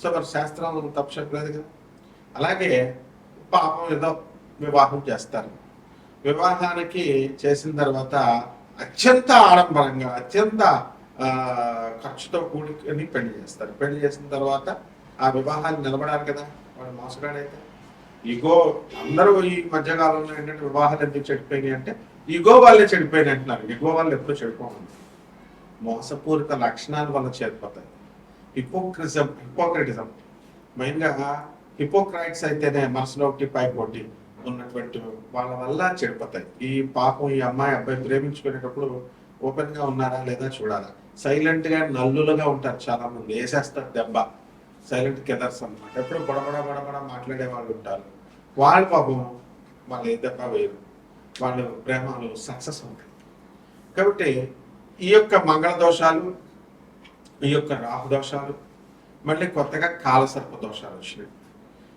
So మరి శాస్త్రాలు తప్పు చెప్పలేదు కదా. అలాగే పాపం ఏదో వివాహం చేస్తారు. వివాహానికి చేసిన తర్వాత అత్యంత ఆడంబరంగా అత్యంత ఖర్చుతో కూడుకొని పెళ్ళి చేస్తారు. పెళ్ళి చేసిన తర్వాత ఆ వివాహాలు నిలబడాలి కదా వాడు మోసగాడైతే. ఈగో అందరూ ఈ మధ్యకాలంలో ఏంటంటే వివాహాలు ఎందుకు చెడిపోయినాయి అంటే ఈగో వాళ్ళే చెడిపోయినాయి అంటున్నారు. ఈగో వాళ్ళు ఎప్పుడు చెడిపోవాలి మోసపూరిత లక్షణాలు వల్ల చేరిపోతాయి. హిపోక్రిజం హిపోక్రటిజం మెయిన్గా హిపోక్రైట్స్ అయితేనే మనసులో ఒకటి పైకి ఉన్నటువంటి వాళ్ళ వల్ల చెడిపోతాయి. ఈ పాపం ఈ అమ్మాయి అబ్బాయి ప్రేమించుకునేటప్పుడు ఓపెన్గా ఉన్నారా లేదా చూడాలా? సైలెంట్గా నల్లులుగా ఉంటారు చాలా మంది వేసేస్తారు దెబ్బ. సైలెంట్ కిదర్స్ అన్నమాట. ఎప్పుడు బడబడ బడబడ మాట్లాడే వాళ్ళు ఉంటారు. వాళ్ళ పాపం వాళ్ళు ఏ దెబ్బ వేయరు వాళ్ళు ప్రేమలు సక్సెస్ ఉంటాయి కాబట్టి ఈ యొక్క మంగళ దోషాలు ఈ యొక్క రాహు దోషాలు మళ్ళీ కొత్తగా కాలసర్ప దోషాలు వచ్చినాయి.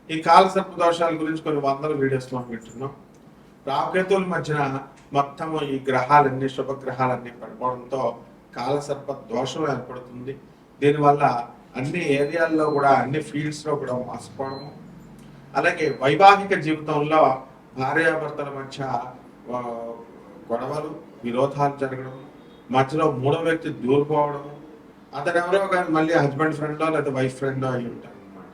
ఈ కాలసర్ప దోషాల గురించి కొన్ని వందల వీడియోస్లో వింటున్నాం. రాహుకేతువుల మధ్యన మొత్తం ఈ గ్రహాలన్నీ శుభగ్రహాలన్నీ పడిపోవడంతో కాలసర్ప దోషం ఏర్పడుతుంది. దీనివల్ల అన్ని ఏరియాల్లో కూడా అన్ని ఫీల్డ్స్లో కూడా మోసపోవడము. అలాగే వైవాహిక జీవితంలో భార్యాభర్తల మధ్య గొడవలు విరోధాలు జరగడం మధ్యలో మూడో వ్యక్తి దూరిపోవడం అతను ఎవరో కానీ మళ్ళీ హస్బెండ్ ఫ్రెండో లేదా వైఫ్ ఫ్రెండో అయి ఉంటారు అనమాట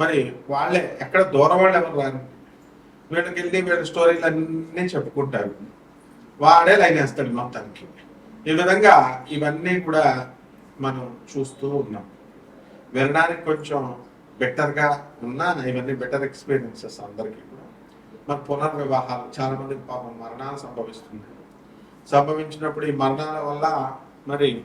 మరి వాళ్ళే ఎక్కడ దూరం వాళ్ళు ఎవరు రారు. వీళ్ళకి వెళ్ళి వీళ్ళ స్టోరీలు అన్నీ చెప్పుకుంటారు. వాడే లైన్ వేస్తాడు మొత్తానికి. ఈ విధంగా ఇవన్నీ కూడా మనం చూస్తూ ఉన్నాం. వినడానికి కొంచెం బెటర్గా ఉన్నా ఇవన్నీ బెటర్ ఎక్స్పీరియన్సెస్ అందరికీ కూడా. మరి పునర్వివాహాలు చాలా మందికి పాపం మరణాలు సంభవిస్తుంది సంభవించినప్పుడు ఈ మరణాల వల్ల మరి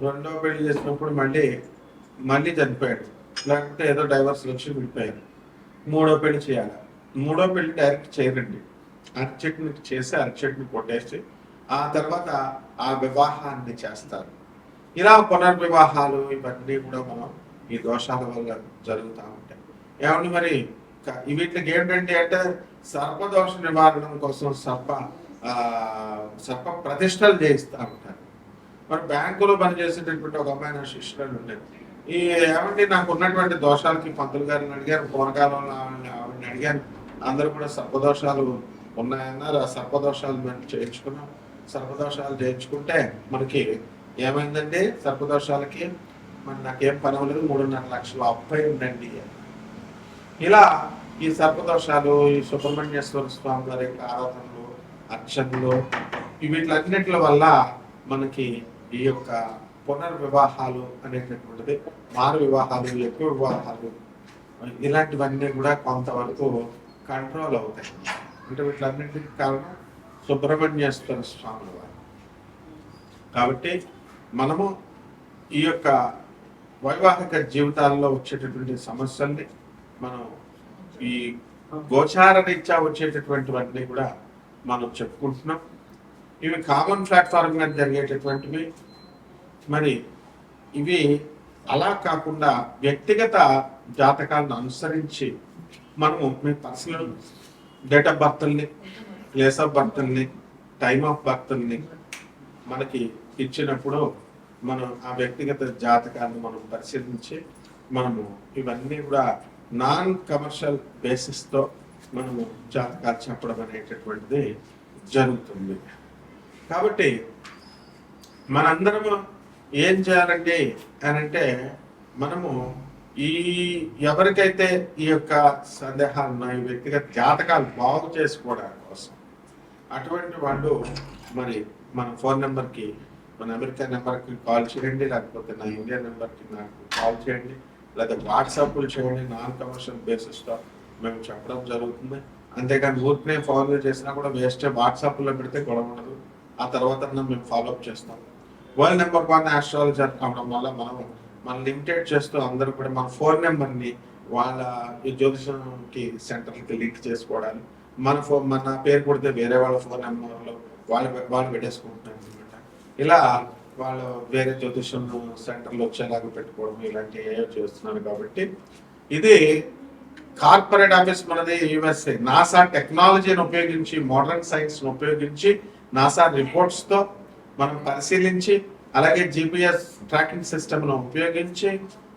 రెండో పెళ్ళి చేసినప్పుడు మళ్ళీ మళ్ళీ చనిపోయాడు. లేకపోతే ఏదో డైవర్స్ వచ్చి విడిపోయారు మూడో పెళ్ళి చేయాలి. మూడో పెళ్ళి డైరెక్ట్ చేయరండి. అరటి చెట్టుని చేసి అరటి కొట్టేసి ఆ తర్వాత ఆ వివాహాన్ని చేస్తారు. ఇలా పునర్వివాహాలు ఇవన్నీ కూడా మనం ఈ దోషాల వల్ల జరుగుతూ ఉంటాయి. ఏమండి మరి? వీటికి ఏంటంటే అంటే సర్పదోష నివారణం కోసం సర్ప సర్ప ప్రతిష్టలు చేయిస్తూ ఉంటారు. మరి బ్యాంకులో పనిచేసేటటువంటి ఒక అమ్మాయి నా శిష్యురాలు ఉండేది. ఈ ఏమండి నాకు ఉన్నటువంటి దోషాలకి పంతులు గారిని అడిగాను పూర్వకాలంలో ఆవిడని అడిగాను. అందరూ కూడా సర్పదోషాలు ఉన్నాయన్నారు. ఆ సర్పదోషాలు మేము చేయించుకున్నాం సర్పదోషాలు చేయించుకుంటే మనకి ఏమైందండి? సర్పదోషాలకి మరి నాకేం పని అవ్వలేదు. మూడున్నర లక్షలు అప్పై ఉండండి ఇలా ఈ సర్పదోషాలు ఈ సుబ్రహ్మణ్యేశ్వర స్వామి గారి ఆరాధనలు అర్చనలు ఈ వీటిలన్నిటి వల్ల మనకి ఈ యొక్క పునర్వివాహాలు అనేటటువంటిది మారు వివాహాలు ఎక్కువ వివాహాలు ఇలాంటివన్నీ కూడా కొంతవరకు కంట్రోల్ అవుతాయి. అంటే వీటన్నింటికి కారణం సుబ్రహ్మణ్యేశ్వర స్వామి వారు. కాబట్టి మనము ఈ యొక్క వైవాహిక జీవితాల్లో వచ్చేటటువంటి సమస్యల్ని మనం ఈ గోచారరీత్యా వచ్చేటటువంటివన్నీ కూడా మనం చెప్పుకుంటున్నాం. ఇవి కామన్ ప్లాట్ఫామ్ మీద జరిగేటటువంటివి. మరి ఇవి అలా కాకుండా వ్యక్తిగత జాతకాలను అనుసరించి మనము మీ పర్సనల్ డేట్ ఆఫ్ బర్త్ని ప్లేస్ ఆఫ్ బర్త్ని టైమ్ ఆఫ్ బర్త్ని మనకి ఇచ్చినప్పుడు మనం ఆ వ్యక్తిగత జాతకాన్ని మనం పరిశీలించి మనము ఇవన్నీ కూడా నాన్ కమర్షియల్ బేసిస్తో మనము జాతకాలు చెప్పడం అనేటటువంటిది జరుగుతుంది. కాబట్టి మనందరము ఏం చేయాలండి అని అంటే మనము ఈ ఎవరికైతే ఈ యొక్క సందేహాలు ఉన్నాయి వ్యక్తిగత జాతకాలు బాగు చేసుకోవడం కోసం అటువంటి వాళ్ళు మరి మన ఫోన్ నెంబర్కి మన అమెరికా నెంబర్కి కాల్ చేయండి లేకపోతే నా ఇండియా నెంబర్కి నాకు కాల్ చేయండి లేదా వాట్సాప్లు చేయండి నాన్ కమర్షియల్ బేసిస్లో మేము చెప్పడం జరుగుతుంది. అంతేకాని ఊరికనే ఫాలో చేసినా కూడా వేస్ట్ వాట్సాప్లో పెడితే గొడవ ఉండదు. ఆ తర్వాత మేము ఫాలోఅప్ చేస్తాం. వరల్డ్ నెంబర్ వన్ ఆస్ట్రాలజర్ కావడం వల్ల మనం మనం లిమిటెడ్ చేస్తూ అందరూ కూడా మన ఫోన్ నెంబర్ని వాళ్ళ జ్యోతిషంకి సెంటర్కి లింక్ చేసుకోవడానికి మన ఫోన్ మన పేరు కొడితే వేరే వాళ్ళ ఫోన్ నెంబర్లో వాళ్ళు వాళ్ళు పెట్టేసుకుంటున్నారు అనమాట ఇలా వాళ్ళు వేరే జ్యోతిషం సెంటర్లో వచ్చేలాగా పెట్టుకోవడం ఇలాంటివి ఏవో చేస్తున్నారు కాబట్టి ఇది కార్పొరేట్ ఆఫీస్ మనది యుఎస్ఏ నాసా టెక్నాలజీని ఉపయోగించి మోడర్న్ సైన్స్ ఉపయోగించి నాసా రిపోర్ట్స్తో మనం పరిశీలించి అలాగే జిపిఎస్ ట్రాకింగ్ సిస్టమ్ను ఉపయోగించి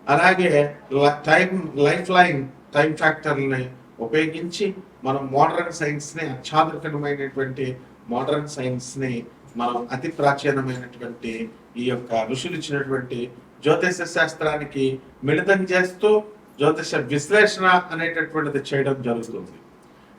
అలాగే టైం లైఫ్ లైన్ టైం ఫ్యాక్టర్ని ఉపయోగించి మనం మోడర్న్ సైన్స్ని అత్యాధునికమైనటువంటి మోడర్న్ సైన్స్ని మనం అతి ప్రాచీనమైనటువంటి ఈ యొక్క ఋషులు ఇచ్చినటువంటి జ్యోతిష శాస్త్రానికి మిళితం చేస్తూ జ్యోతిష విశ్లేషణ అనేటటువంటిది చేయడం జరుగుతుంది.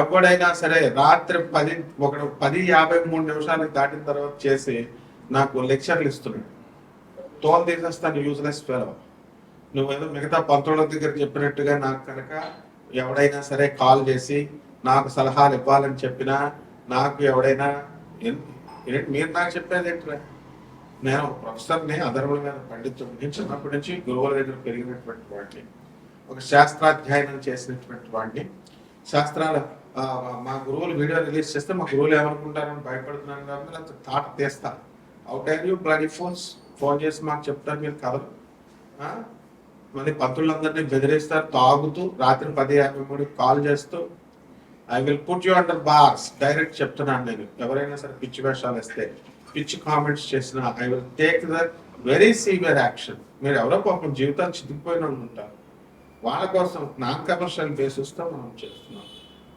ఎప్పుడైనా సరే రాత్రి పది ఒక పది యాభై మూడు నిమిషాలకు దాటిన తర్వాత చేసి నాకు లెక్చర్లు ఇస్తున్నాడు. తోలు తీసేస్తాను యూజ్లెస్ ఫెలో నువ్వేదో మిగతా పంతుల దగ్గర చెప్పినట్టుగా నాకు కనుక ఎవడైనా సరే కాల్ చేసి నాకు సలహాలు ఇవ్వాలని చెప్పినా నాకు ఎవడైనా మీరు నాకు చెప్పేది ఏంటరా? నేను ప్రొఫెసర్ని అధర్వుల మీద పండితుడిని చిన్నప్పటి నుంచి గురువుల దగ్గర పెరిగినటువంటి వాడిని. ఒక శాస్త్రాధ్యయనం చేసినటువంటి వాడిని. శాస్త్రాల మా గురువులు వీడియో రిలీజ్ చేస్తే మా గురువులు ఏమనుకుంటారని భయపడుతున్నాను కాబట్టి అంత తాట తీస్తా. Out are you bloody phones phone చేసి మాకు చెప్తారు మీరు కథలు మళ్ళీ పంతులందరినీ బెదిరిస్తారు తాగుతూ రాత్రి పది యాభై మూడు కాల్ చేస్తూ I will put you under bars direct చెప్తున్నాను నేను. ఎవరైనా సరే పిచ్చి వేషాలు వేస్తే పిచ్చి కామెంట్స్ చేసినా I will take the very severe action మీరు ఎవరో పాపం జీవితాలు చితికిపోయిన వాళ్ళు ఉంటారు. వాళ్ళ కోసం నాన్ కమర్షియల్ బేసిస్తో మనం చేస్తున్నాం.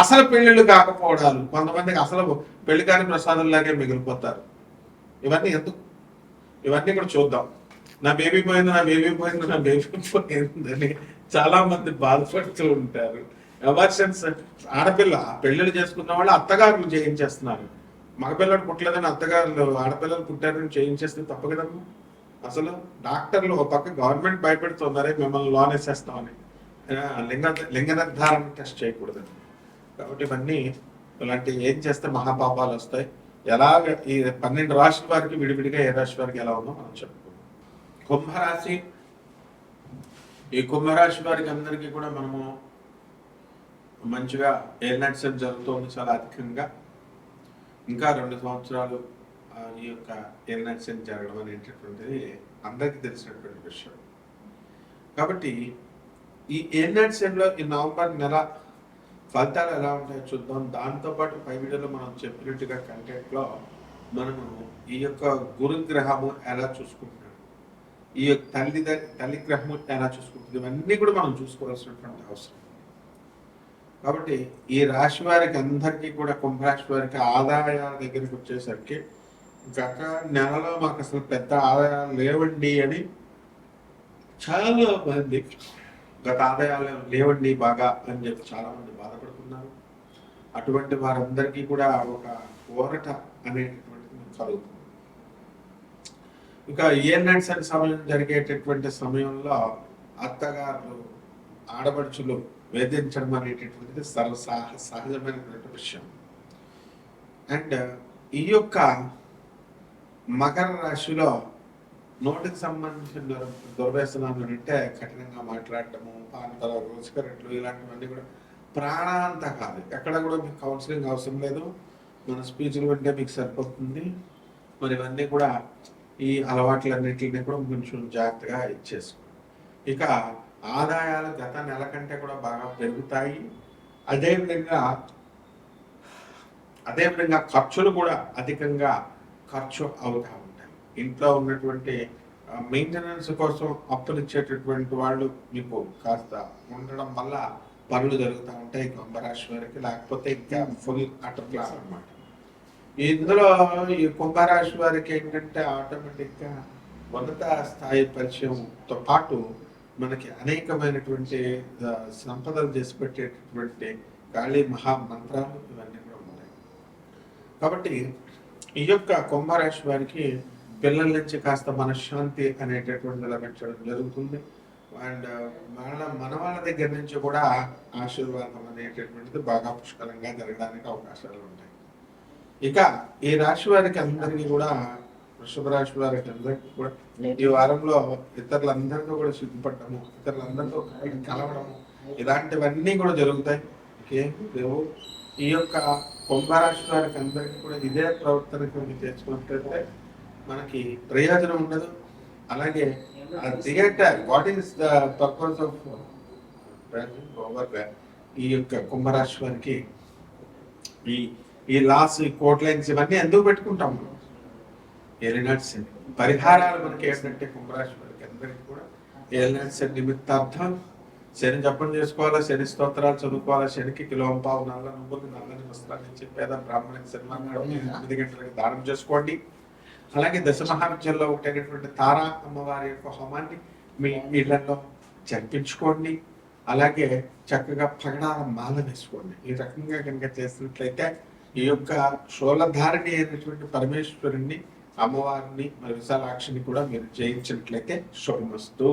అసలు పెళ్ళిళ్ళు కాకపోవడాలు కొంతమందికి అసలు పెళ్ళి కాని ప్రసాదంలాగే మిగిలిపోతారు. ఇవన్నీ ఎందుకు? ఇవన్నీ కూడా చూద్దాం. నా బేబీ పోయింది నా బేబీ పోయింది నా బేబీ పోయిందని చాలా మంది బాధపడుతూ ఉంటారు. ఎవర్షన్స్ ఆడపిల్ల పెళ్ళిళ్ళు చేసుకున్న వాళ్ళు అత్తగారులు చేయించేస్తున్నారు. మగపిల్లడు పుట్టలేదని అత్తగారులు ఆడపిల్లలు పుట్టారని చేయించేస్తే తప్ప కదమ్మా అసలు డాక్టర్లు ఒక పక్క గవర్నమెంట్ భయపెడుతున్నారే మిమ్మల్ని లోన్ వేసేస్తామని. లింగ లింగ నిర్ధారణ టెస్ట్ చేయకూడదని. కాబట్టి ఇవన్నీ ఇలాంటి ఏం చేస్తే మహాపాపాలు వస్తాయి? ఎలాగ ఈ పన్నెండు రాశుల వారికి విడివిడిగా ఏ రాశి వారికి ఎలా ఉందో మనం చెప్పుకుందాం. కుంభరాశి ఈ కుంభరాశి వారికి అందరికీ కూడా మనము మంచిగా ఎయిర్ నైట్స్ జరుగుతుంది చాలా అధికంగా. ఇంకా రెండు సంవత్సరాలు ఈ యొక్క ఎయిర్ నైట్స్ జరగడం అనేటటువంటిది అందరికీ తెలిసినటువంటి విషయం. కాబట్టి ఈ ఎయిర్ నైట్స్ ఈ నవంబర్ నెల ఫలితాలు ఎలా ఉంటాయో చూద్దాం. దాంతోపాటు పై వీడియోలో మనం చెప్పినట్టుగా కంటెంట్లో మనము ఈ యొక్క గురుగ్రహము ఎలా చూసుకుంటున్నాం ఈ యొక్క తల్లి తల్లి గ్రహము ఎలా చూసుకుంటుంది ఇవన్నీ కూడా మనం చూసుకోవాల్సినటువంటి అవసరం. కాబట్టి ఈ రాశి వారికి అందరికీ కూడా కుంభరాశి వారికి ఆదాయాల దగ్గరికి వచ్చేసరికి గత నెలలో మాకు అసలు పెద్ద ఆదాయాలు లేవండి అని చాలా మంది గత ఆదాయాలు లేవండి బాగా అని చెప్పి చాలా మంది బాధపడుతున్నారు. అటువంటి వారందరికీ కూడా ఒక ఊరట అనేటటువంటిది మనం చదువుతుంది ఇంకా ఇయర్ నైట్స్ అనే సమయం జరిగేటటువంటి సమయంలో అత్తగారులు ఆడపడుచులు వేధించడం అనేటటువంటిది సర్వ సహజమైనటువంటి విషయం. అండ్ ఈ యొక్క మకర రాశిలో నోటికి సంబంధించిన దుర్ దుర్వ్యసనాలు అంటే కఠినంగా మాట్లాడటము పానతల సిగరెట్లు ఇలాంటివన్నీ కూడా ప్రాణాంతకాలు ఎక్కడ కూడా మీకు కౌన్సిలింగ్ అవసరం లేదు. మన స్పీచ్లు వింటే మీకు సరిపోతుంది. మరి ఇవన్నీ కూడా ఈ అలవాట్లన్నింటినీ కూడా కొంచెం జాగ్రత్తగా ఇచ్చేసుకోండి. ఇక ఆదాయాలు గత నెల కంటే కూడా బాగా పెరుగుతాయి. అదేవిధంగా అదేవిధంగా ఖర్చులు కూడా అధికంగా ఖర్చు అవుతా ఇంట్లో ఉన్నటువంటి మెయింటెనెన్స్ కోసం అప్పులు ఇచ్చేటటువంటి వాళ్ళు మీకు కాస్త ఉండడం వల్ల పనులు జరుగుతూ ఉంటాయి కుంభరాశి వారికి. లేకపోతే ఇంకా ఫుల్ అటర్ క్లాస్ అనమాట ఇందులో ఈ కుంభరాశి వారికి ఏంటంటే ఆటోమేటిక్గా ఉన్నత స్థాయి పరిచయంతో పాటు మనకి అనేకమైనటువంటి సంపదలు చేసి పెట్టేటటువంటి గాళి మహా మంత్రాలు ఇవన్నీ కూడా ఉన్నాయి. కాబట్టి ఈ యొక్క కుంభరాశి వారికి పిల్లల నుంచి కాస్త మనశ్శాంతి అనేటటువంటిది లభించడం జరుగుతుంది. అండ్ మన మనవాళ్ళ దగ్గర నుంచి కూడా ఆశీర్వాదం అనేటటువంటిది బాగా పుష్కలంగా జరగడానికి అవకాశాలు ఉంటాయి. ఇక ఈ రాశి వారికి అందరికీ కూడా వృషభ రాశి వారికి అందరికీ కూడా ఈ వారంలో ఇతరులందరితో కూడా సిగ్గుపడటము ఇతరులందరితో కలవడము ఇలాంటివన్నీ కూడా జరుగుతాయి. ఓకే? లేవు ఈ యొక్క కుంభరాశి వారికి అందరికీ కూడా ఇదే ప్రవర్తన కొన్ని తెచ్చుకున్నట్లయితే మనకి ప్రయోజనం ఉండదు. అలాగే theatre what is the purpose of over ఈ యొక్క కుంభరాశి వారికి ఈ ఈ లాస్ ఈ కోట్ లైన్స్ ఇవన్నీ ఎందుకు పెట్టుకుంటాం శని. పరిహారాలు మనకి ఏంటంటే కుంభరాశి వారికి అందరికీ కూడా ఏలినాటి శని నిమిత్తార్థం. శని జపం చేసుకోవాలా శని స్తోత్రాలు చదువుకోవాలా శనికి కిలో పావు నల్ల నువ్వులు నల్లని వస్త్రాలు ఇచ్చి పేద బ్రాహ్మణికి శనివారం ఎనిమిది గంటలకు దానం చేసుకోండి. అలాగే దశమహావిద్యంలో ఒకటైనటువంటి తారా అమ్మవారి యొక్క హోమాన్ని మీ ఇళ్ళలో జరిపించుకోండి. అలాగే చక్కగా పగడాల మాల వేసుకోండి. ఈ రకంగా కనుక చేసినట్లయితే ఈ యొక్క శూలధారిణి అయినటువంటి పరమేశ్వరుణ్ణి అమ్మవారిని మరి విశాలాక్షిని కూడా మీరు జయించినట్లయితే శుభమస్తు.